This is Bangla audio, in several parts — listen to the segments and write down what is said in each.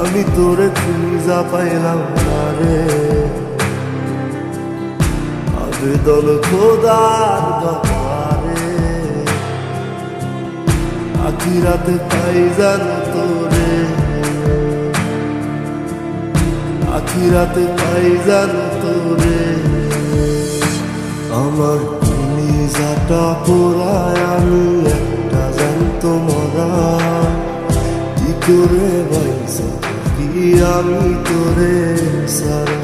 আমি তোরে খুঁজা পাইলাম না রে আবেদন খোদার দরবারে আখিরাতে পাই জানো তোরে? আখিরাতে পাই জানো তোরে? আমার নিজাটা পোড়ায় আমি একটা জানতো মরা। করে বাইসা কি আমি তোরে সারা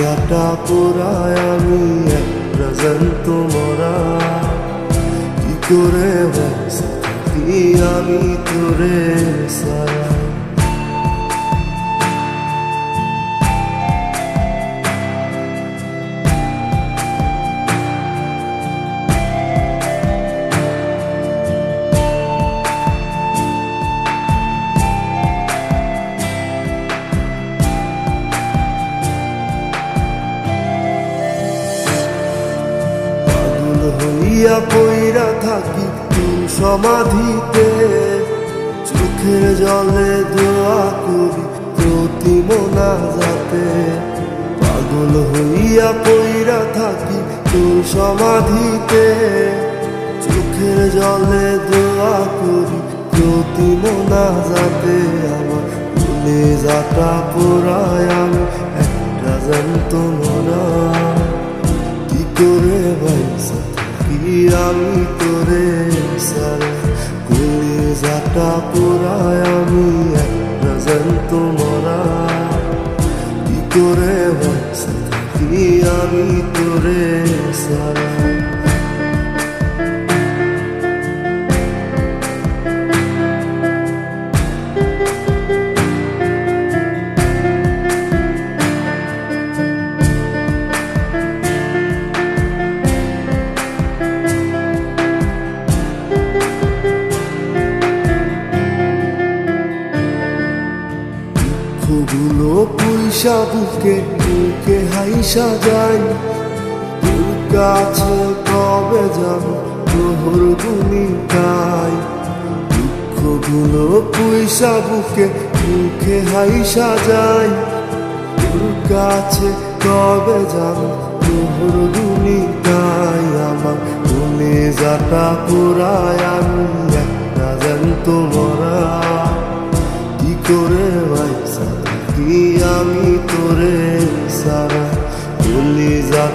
যাটা পোড়ায় আমি একটা জানতো মরা? কি করে বাইসা আমি তোরে সারা হইয়া পইরা থাকি তুই সমাধিতে, চোখের জলে দোয়া করি প্রতি মোনা যাতে পাগল হইয়া পইরা থাকি তুই সমাধিতে, চোখের জলে দোয়া করি প্রতি মোনা যাতে আমার ভুলে যাটা পোড়ায় আমি একটা জানত কি আমি তোরে সারা পুইসা বুকে বুকে হাইসা যাই। কাছে কবে যাব তোহর গুনি গাই দুঃখগুলো পুইসা বুকে বুকে হাইসা যাই। কাছে কবে যাব তোহর গুনি গাই আমার মনে যাটা পুরায়, আমি একটা জানতো মরা। কি করে ভাইসা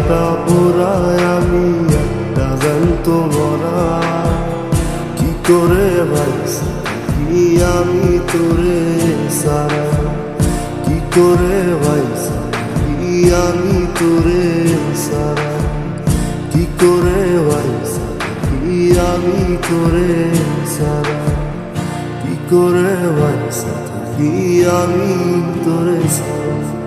যাটা পোড়ায় আমি একটা জানতো মরা। কি করে ভাইসা কি আমি তোরে সারা? কি করে ভাইসা আমি তোরে সারা? কি করে ভাইসা আমি তোরে সারা? কি করে ভাইসা আমি তোরে সারা?